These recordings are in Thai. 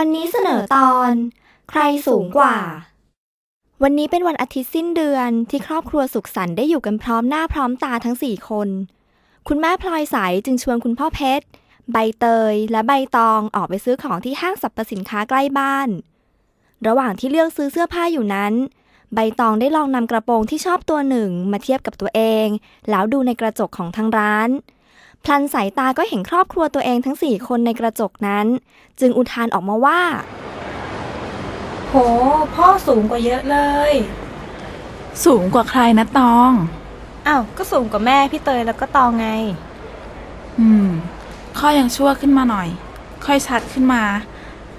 วันนี้เสนอตอน ใครสูงกว่า วันนี้เป็นวันอาทิตย์สิ้นเดือนที่ครอบครัวสุขสันต์ได้อยู่กันพร้อมหน้าพร้อมตาทั้งสี่คน คุณแม่พลอยใสจึงชวนคุณพ่อเพชร ใบเตย และใบตองออกไปซื้อของที่ห้างสรรพสินค้าใกล้บ้าน ระหว่างที่เลือกซื้อเสื้อผ้าอยู่นั้น ใบตองได้ลองนำกระโปรงที่ชอบตัวหนึ่งมาเทียบกับตัวเอง แล้วดูในกระจกของทางร้าน พลันสายตาก็เห็นครอบครัวตัวเองทั้งสี่คนในกระจกนั้น จึงอุทานออกมาว่า โห พ่อสูงกว่าเยอะเลย สูงกว่าใครนะตอง อ้าว ก็สูงกว่าแม่พี่เตยแล้วก็ตองไง อืม ข้อยังชั่วขึ้นมาหน่อย ค่อยชัดขึ้นมา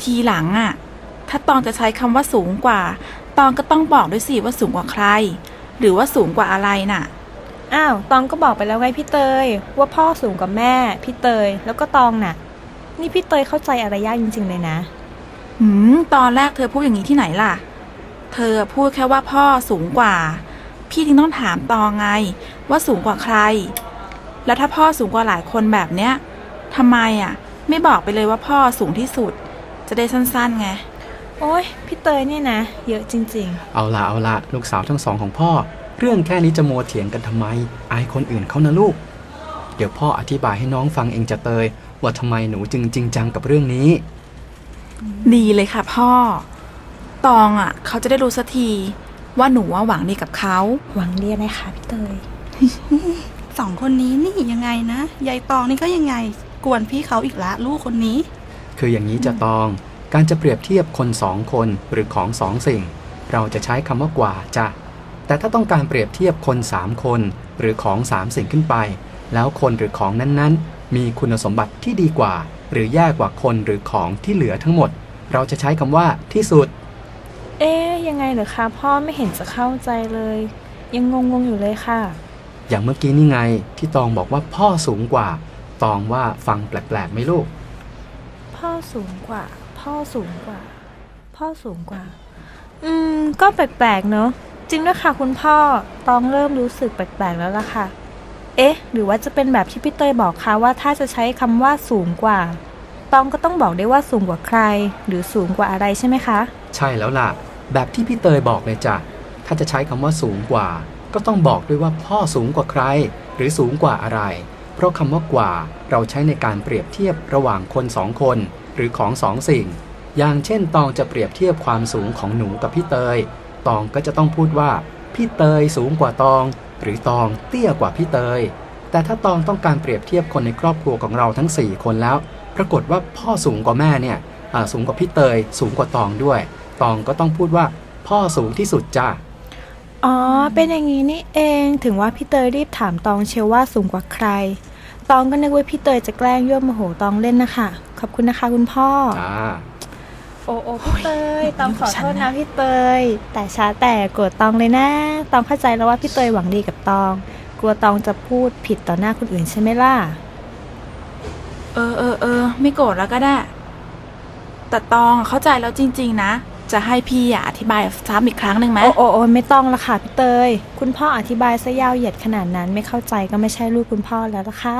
ทีหลังอะ่ะ ถ้าตองจะใช้คำว่าสูงกว่า ตองก็ต้องบอกด้วยสิว่าสูงกว่าใคร หรือว่าสูงกว่าอะไรน่ะ อ้าว ตองก็บอกไปแล้วไงพี่เตย ว่าพ่อสูงกว่าแม่ พี่เตย แล้วก็ตองน่ะ นี่พี่เตยเข้าใจอะไรยากจริงๆเลยนะ หืม ตอนแรกเธอพูดอย่างนี้ที่ไหนล่ะ เธอพูดแค่ว่าพ่อสูงกว่า พี่จึงต้องถามตองไง ว่าสูงกว่าใคร แล้วถ้าพ่อสูงกว่าหลายคนแบบเนี้ยทำไมอะ ไม่บอกไปเลยว่าพ่อสูงที่สุด จะได้สั้นๆไง โอ้ยพี่เตยเนี่ยนะ เยอะจริงเอาละเอาละลูกสาวทั้งสองของพ่อ เรื่องแค่นี้จะมัวเถียงกันทำไม อายคนอื่นเขานะลูก เดี๋ยวพ่ออธิบายให้น้องฟังเองจะเตย ว่าทำไมหนูจึงจริงจังกับเรื่องนี้ ดีเลยค่ะพ่อ ตองอะ เขาจะได้รู้สักที ว่าหนูว่าหวังดีกับเขาๆหวังเรียนนะคะพี่เตย สองคนนี้นี่ยังไงนะ ยายตองนี่ก็ยังไง กวนพี่เขาอีกละลูกคนนี้ คืออย่างนี้จะตอง การจะเปรียบเทียบคนสองคนหรือของสองสิ่ง เราจะใช้คำว่ากว่าจ้ะ แต่ถ้าต้องการเปรียบเทียบคนสามคน หรือของสามสิ่งขึ้นไป แล้วคนหรือของนั้นๆ มีคุณสมบัติที่ดีกว่า หรือแย่กว่าคนหรือของที่เหลือทั้งหมด เราจะใช้คำว่าที่สุด เอ๊ยยังไงเหรอคะพ่อไม่เห็นจะเข้าใจเลย ยังงงๆอยู่เลยค่ะ อย่างเมื่อกี้นี่ไงที่ตองบอกว่าพ่อสูงกว่า ตองว่าฟังแปลกๆไหมลูก พ่อสูงกว่า พ่อสูงกว่า พ่อสูงกว่า อืม ก็แปลกๆเนอะ จริงด้วยค่ะคุณพ่อตองเริ่มรู้สึกแปลกๆแล้วล่ะค่ะ เอ๊ะ หรือว่าจะเป็นแบบที่พี่เตยบอกคะว่าถ้าจะใช้คำว่าสูงกว่าตองก็ต้องบอกได้ว่าสูงกว่าใคร หรือสูงกว่าอะไรใช่ไหมคะ ใช่แล้วล่ะ แบบที่พี่เตยบอกเลยจ้ะ ถ้าจะใช้คำว่าสูงกว่า ก็ต้องบอกด้วยว่าพ่อสูงกว่าใคร หรือสูงกว่าอะไร เพราะคำว่ากว่า เราใช้ในการเปรียบเทียบระหว่างคนสองคน หรือของสองสิ่ง อย่างเช่นตองจะเปรียบเทียบความสูงของหนูกับพี่เตย ตองก็จะต้องพูดว่า พี่เตยสูงกว่าตอง หรือตองเตี้ยกว่าพี่เตย แต่ถ้าตองต้องการเปรียบเทียบคนในครอบครัวของเราทั้ง 4 คนแล้ว ปรากฏว่าพ่อสูงกว่าแม่เนี่ยอ่าสูงกว่าพี่เตย สูงกว่าตองด้วย ตองก็ต้องพูดว่า พ่อสูงที่สุดจ้าอ๋อ เป็นอย่างนี้นี่เองถึงว่าพี่เตยรีบถามตองเชียวว่าสูงกว่าใคร ตองก็นึกว่าพี่เตยจะแกล้งยั่วโมโหตองเล่นนะคะขอบคุณนะคะคุณพ่อจ้า โอ้โอ้พี่เตยตองขอโทษนะพี่เตย แต่ช้าแต่โกรธตองเลยนะตองเข้าใจแล้วว่าพี่เตยหวังดีกับตอง กลัวตองจะพูดผิดต่อหน้าคนอื่นใช่ไหมล่ะ เออเออเออไม่โกรธแล้วก็ได้ แต่ตองเข้าใจแล้วจริง ๆ นะ จะให้พี่อะอธิบายซ้ำอีกครั้งหนึ่งไหมโอ้โอ้โอ้ไม่ต้องละค่ะพี่เตย คุณพ่ออธิบายซะยาวเหยียดขนาดนั้นไม่เข้าใจก็ไม่ใช่ลูกคุณพ่อแล้วละค่ะ